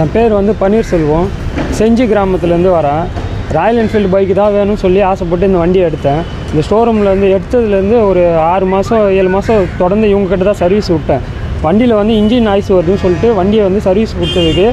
என் பேர் வந்து பன்னீர்செல்வம். செஞ்சி கிராமத்துலேருந்து வரேன். ராயல் என்ஃபீல்டு பைக்கு தான் வேணும்னு சொல்லி ஆசைப்பட்டு இந்த வண்டியை எடுத்தேன். இந்த ஷோரூமில் எடுத்ததுலேருந்து ஒரு ஆறு மாதம் ஏழு மாதம் தொடர்ந்து இவங்கக்கிட்ட தான் சர்வீஸ் விட்டேன். வண்டியில் வந்து இன்ஜின் நாய்ஸ் வருதுன்னு சொல்லிட்டு வண்டியை வந்து சர்வீஸ் கொடுத்ததுக்கு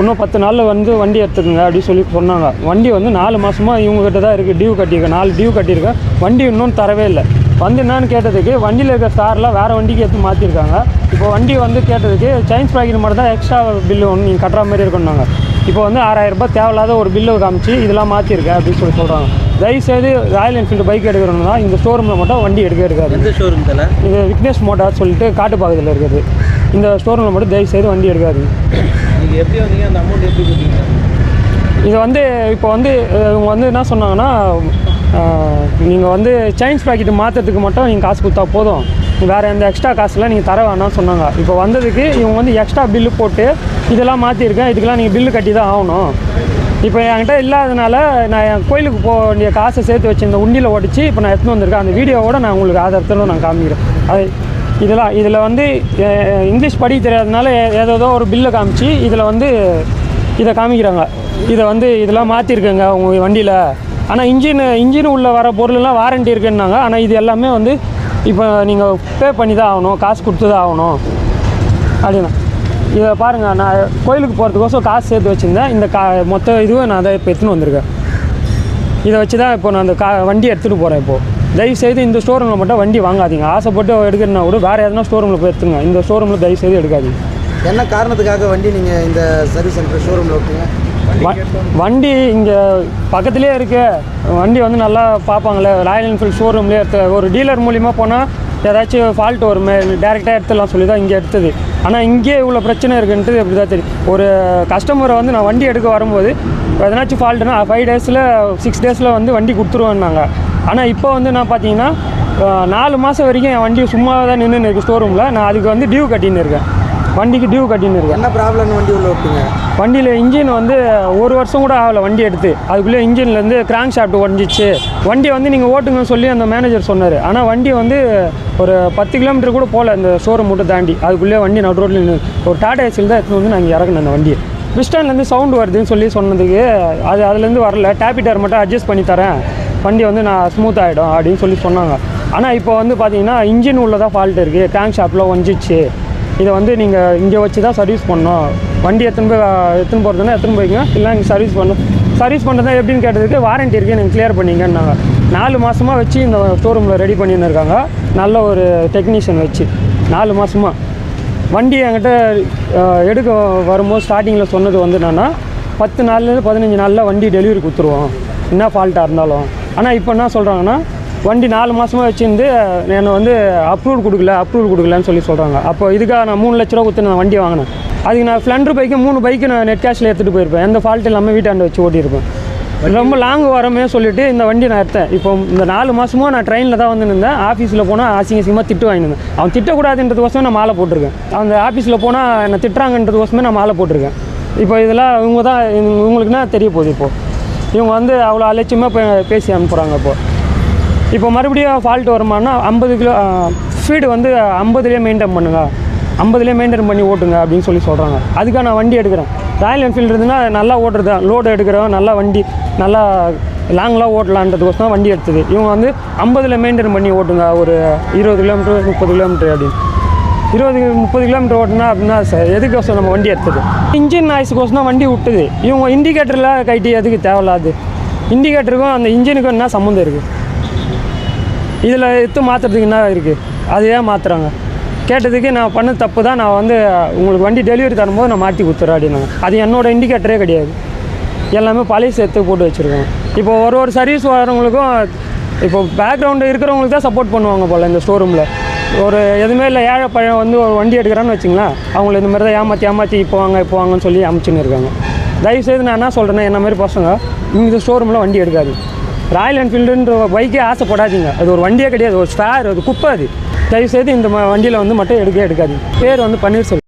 இன்னும் பத்து நாளில் வந்து வண்டி எடுத்துக்கோங்க அப்படின்னு சொல்லி சொன்னாங்க. வண்டி வந்து நாலு மாதமாக இவங்கக்கிட்ட தான் இருக்குது டியூ கட்டியிருக்கேன். நாலு டியூ கட்டியிருக்கேன். வண்டி இன்னும் தரவே இல்லை. வந்து என்னன்னு கேட்டதுக்கு வண்டியில் இருக்க ஸ்டார்லாம் வேறு வண்டிக்கு எடுத்து மாற்றிருக்காங்க இப்போ வண்டி வந்து கேட்டதுக்கு சைன்ஸ் ப்ராக்கெட் மட்டும் தான் எக்ஸ்ட்ரா பில்லு ஒன்று நீங்கள் கட்டுற மாதிரி இருக்குன்னாங்க இப்போ வந்து ஆறாயிரம் ரூபாய் தேவையில்லாத ஒரு பில்லு காமிச்சு இதெல்லாம் மாற்றிருக்கேன் அப்படின்னு சொல்லி சொல்கிறாங்க தயவுசெய்து ராயல் என்ஃபீல்டு பைக் எடுக்கிறோம்னா இந்த ஷோரூமில் மட்டும் வண்டி எடுக்க எடுக்காது எந்த ஷோரூம் தல? இது விக்னேஷ் மோட்டார் சொல்லிட்டு காட்டுப்பாக்கத்தில் இருக்குது. இந்த ஷோரூமில் மட்டும் தயவுசெய்து வண்டி எடுக்காது நீங்கள் எப்படி வந்தீங்க? அந்த அமௌண்ட் எப்படி கொடுத்தீங்க? இது வந்து இப்போ வந்து இவங்க வந்து என்ன சொன்னாங்கன்னா நீங்கள் வந்து சைன்ஸ் பாக்கெட்டு மாற்றுறதுக்கு மட்டும் நீங்கள் காசு கொடுத்தா போதும். வேறு எந்த எக்ஸ்ட்ரா காசுலாம் நீங்கள் தர வேணாம்னு சொன்னாங்க. இப்போ வந்ததுக்கு இவங்க வந்து எக்ஸ்ட்ரா பில்லு போட்டு இதெல்லாம் மாற்றிருக்கேன் இதுக்கெல்லாம் நீங்கள் பில்லு கட்டி தான் ஆகணும். இப்போ என்கிட்ட இல்லாதனால நான் என் கோயிலுக்கு போக வேண்டிய காசை சேர்த்து வச்சு இந்த உண்டியில் ஓடிச்சு இப்போ நான் எடுத்துன்னு வந்திருக்கேன். அந்த வீடியோவோட நான் உங்களுக்கு ஆதாரத்தில் நான் காமிக்கிறேன். அது இதெல்லாம் இதில் வந்து இங்கிலீஷ் படிக்க தெரியாதனால ஏதோ ஒரு பில்லை காமிச்சு இதில் வந்து இதை காமிக்கிறாங்க. இதை வந்து இதெல்லாம் மாற்றிருக்கேங்க உங்கள் வண்டியில். ஆனால் இன்ஜின் இன்ஜின் உள்ள வர பொருளெல்லாம் வாரண்டி இருக்குன்னாங்க. ஆனால் இது எல்லாமே வந்து இப்போ நீங்கள் பே பண்ணி தான் ஆகணும் காசு கொடுத்து தான் ஆகணும். அப்படின்னா இதை பாருங்கள் நான் கோயிலுக்கு போகிறதுக்கோசம் காசு சேர்த்து வச்சுருந்தேன். இந்த கா மொத்த இதுவும் நான் அதை இப்போ எடுத்துன்னு வந்திருக்கேன். இதை வச்சு தான் இப்போ நான் அந்த கா வண்டி எடுத்துகிட்டு போகிறேன் இப்போது தயவுசெய்து இந்த ஷோரூமில் மட்டும் வண்டி வாங்காதீங்க. ஆசைப்பட்டு எடுக்கிறனா கூட வேறு எதனா ஷோரூமில் போய் எடுத்துங்க இந்த ஸ்டோரூமில் தயவுசெய்து எடுக்காதீங்க. என்ன காரணத்துக்காக வண்டி நீங்கள் இந்த சர்வீஸ் சென்டர் ஷோரூமில் விட்டுங்க? வண்டி இங்கே பக்கத்துலேயே இருக்கு. வண்டி வந்து நல்லா பார்ப்பாங்களே. ராயல் என்ஃபீல்ட் ஷோரூம்லேயே எடுத்து ஒரு டீலர் மூலிமா போனால் ஏதாச்சும் ஃபால்ட் வருமே டேரெக்டாக எடுத்துடலாம் சொல்லி தான் இங்கே எடுத்தது. ஆனால் இங்கேயே இவ்வளோ பிரச்சனை இருக்குன்ட்டு இப்படி தான் தெரியும். ஒரு கஸ்டமரை வந்து நான் வண்டி எடுக்க வரும்போது எதனாச்சும் ஃபால்ட்டுனா ஃபைவ் டேஸில் சிக்ஸ் டேஸில் வந்து வண்டி கொடுத்துருவேன்னாங்க. ஆனால் இப்போ வந்து நான் பார்த்தீங்கன்னா நாலு மாதம் வரைக்கும் என் வண்டி சும்மா தான் நின்று இருக்குது ஸ்டோரூமில் நான் அதுக்கு வந்து டியூ கட்டின்னு இருக்கேன். வண்டிக்கு டியூ கட்டின்னு இருக்கேன். என்ன ப்ராப்ளம்னு வண்டி உள்ள விட்டுங்க? வண்டியில் இன்ஜின் வந்து ஒரு வருஷம் கூட ஆகலை வண்டி எடுத்து. அதுக்குள்ளே இன்ஜின்லேருந்து கிராங்க் ஷாஃப்ட் உடஞ்சிச்சு. வண்டி வந்து நீங்கள் ஓட்டுங்கன்னு சொல்லி அந்த மேனேஜர் சொன்னார். ஆனால் வண்டி வந்து ஒரு பத்து கிலோமீட்டர் கூட போகல இந்த ஷோரூம் மட்டும் தாண்டி. அதுக்குள்ளே வண்டி நடு ரோட்டில் நின்று ஒரு டாடா ஏசியில் தான் எடுத்துன்னு வந்து நாங்கள் இறக்கணும் அந்த வண்டியை. பிஸ்டாண்ட்லேருந்து சவுண்டு வருதுன்னு சொல்லி சொன்னதுக்கு அது அதுலேருந்து வரல. டேபிட்டர் மட்டும் அட்ஜஸ்ட் பண்ணி தரேன். வண்டி வந்து நான் ஸ்மூத் ஆகிடும் அப்படின்னு சொல்லி சொன்னாங்க. ஆனால் இப்போ வந்து பார்த்தீங்கன்னா இன்ஜின் உள்ளதான் ஃபால்ட் இருக்குது டேங்க் ஷாப்பில் ஒஞ்சிச்சு இதை வந்து நீங்கள் இங்கே வச்சு தான் சர்வீஸ் பண்ணணும். வண்டி எத்தனை போய் எடுத்துன்னு போகிறதுனா எடுத்துன்னு போய்ங்க இல்லை நீங்கள் சர்வீஸ் பண்ணணும். சர்வீஸ் பண்ணுறதா எப்படின்னு கேட்டதுக்கு வாரண்டி இருக்குது நீங்கள் கிளியர் பண்ணிங்கன்னாங்க. நாலு மாதமாக வச்சு இந்த ஷோரூமில் ரெடி பண்ணின்னு இருக்காங்க. நல்ல ஒரு டெக்னீஷியன் வச்சு. நாலு மாதமாக வண்டி என்கிட்ட எடுக்க வரும்போது ஸ்டார்டிங்கில் சொன்னது வந்து என்னென்னா பத்து நாள்லேருந்து பதினஞ்சு நாளில் வண்டி டெலிவரி கொடுத்துருவோம். என்ன ஃபால்ட்டாக இருந்தாலும். ஆனால் இப்போ என்ன சொல்கிறாங்கன்னா வண்டி நாலு மாதமாக வச்சுருந்து என்னை வந்து அப்ரூவல் கொடுக்கல அப்ரூவல் கொடுக்கலன்னு சொல்லி சொல்கிறாங்க அப்போ இதுக்காக நான் மூணு லட்ச ரூபா கொடுத்து நான் வண்டி வாங்கினேன். அதுக்கு நான் ஸ்ப்ளெண்டர் பைக்கு மூணு பைக்கு நான் நெட் கேஷில் எடுத்துகிட்டு போயிருப்பேன். எந்த ஃபால்ட் இல்லாமல் வீட்டாண்ட வச்சு ஓட்டியிருப்பேன். ரொம்ப லாங் வரமே சொல்லிட்டு இந்த வண்டி நான் எடுத்தேன். இப்போ இந்த நாலு மாதமும் நான் ட்ரெயினில் தான் வந்து நின்றேன் ஆஃபீஸில் போனால் அசிங்க சிங்கமாக திட்டு வாங்கினேன் அவன் திட்டக்கூடாதுன்றதுக்கோசமே நான் மாலை போட்டிருக்கேன். அந்த ஆஃபீஸில் போனால் என்னை திட்டுறாங்கன்றதுக்கோசமே நான் மாலை போட்டிருக்கேன். இப்போ இதெல்லாம் இவங்க தான் இவங்களுக்குன்னா தெரிய போகுது இப்போது இவங்க வந்து அவ்வளோ அலட்சியமாக பேசி அனுப்புகிறாங்க இப்போது இப்போ மறுபடியும் ஃபால்ட் வருமானா ஐம்பது கிலோ ஸ்பீடு வந்து ஐம்பதுலேயே மெயின்டைன் பண்ணுங்க. ஐம்பதுலேயே மெயின்டைன் பண்ணி ஓட்டுங்க அப்படின்னு சொல்லி சொல்கிறாங்க அதுக்காக நான் வண்டி எடுக்கிறேன். ராயல் என்ஃபீல்டு இருந்துன்னா நல்லா ஓட்டுறது லோடு எடுக்கிறோம் நல்லா வண்டி நல்லா லாங்லாம் ஓட்டலான்றதுக்கோசம் தான் வண்டி எடுத்தது. இவங்க வந்து ஐம்பதில் மெயின்டைன் பண்ணி ஓட்டுங்க. ஒரு இருபது கிலோமீட்டர் முப்பது கிலோமீட்டர் அப்படின்னு. இருபது முப்பது கிலோமீட்டர் ஓட்டுனா அப்படின்னா சார் எதுக்கோசம் நம்ம வண்டி எடுத்தது? இன்ஜின் நாய்ஸுக்கோசம் தான் வண்டி விட்டுது. இவங்க இண்டிகேட்டரில் கைட்டி எதுக்கு தேவையில்லாது. இண்டிகேட்டருக்கும் அந்த இன்ஜினுக்கும் என்ன சம்மந்தம் இருக்குது இதில் எடுத்து மாற்றுறதுக்கு என்ன இருக்குது அது ஏன் மாற்றுறாங்க கேட்டதுக்கு நான் பண்ண தப்பு தான். நான் வந்து உங்களுக்கு வண்டி டெலிவரி தரும்போது நான் மாற்றி கொடுத்துறேன் அப்படின்னாங்க. அது என்னோட இண்டிகேட்டரே கிடையாது. எல்லாமே பழைய சேர்த்து போட்டு வச்சுருக்கோம். இப்போ ஒரு ஒரு சர்வீஸ் வரவங்களுக்கும் இப்போ பேக்ரவுண்டு இருக்கிறவங்களுக்கு தான் சப்போர்ட் பண்ணுவாங்க போல் இந்த ஷோரூமில் ஒரு எதுவுமே இல்லை ஏழை பழம் வந்து ஒரு வண்டி எடுக்கிறான்னு வச்சுங்களேன் அவங்கள இந்த மாதிரி தான் ஏமாற்றி ஏமாற்றி இப்போ வாங்க இப்போ வாங்கன்னு சொல்லி அமைச்சுன்னு இருக்காங்க. தயவுசெய்து நான் என்ன சொல்கிறேன்னா என்ன மாதிரி பசங்க இந்த ஷோரூமில் வண்டி எடுக்காது ராயல் என்ஃபீல்டுன்ற பைக்கே ஆசைப்படாதீங்க. அது ஒரு வண்டியே கிடையாது. ஒரு ஸ்பேர் அது குப்பை அது. தயவுசெய்து இந்த வண்டியில் வந்து மட்டும் எடுக்கவே எடுக்காது பேர் வந்து பன்னீர்செல்வம்.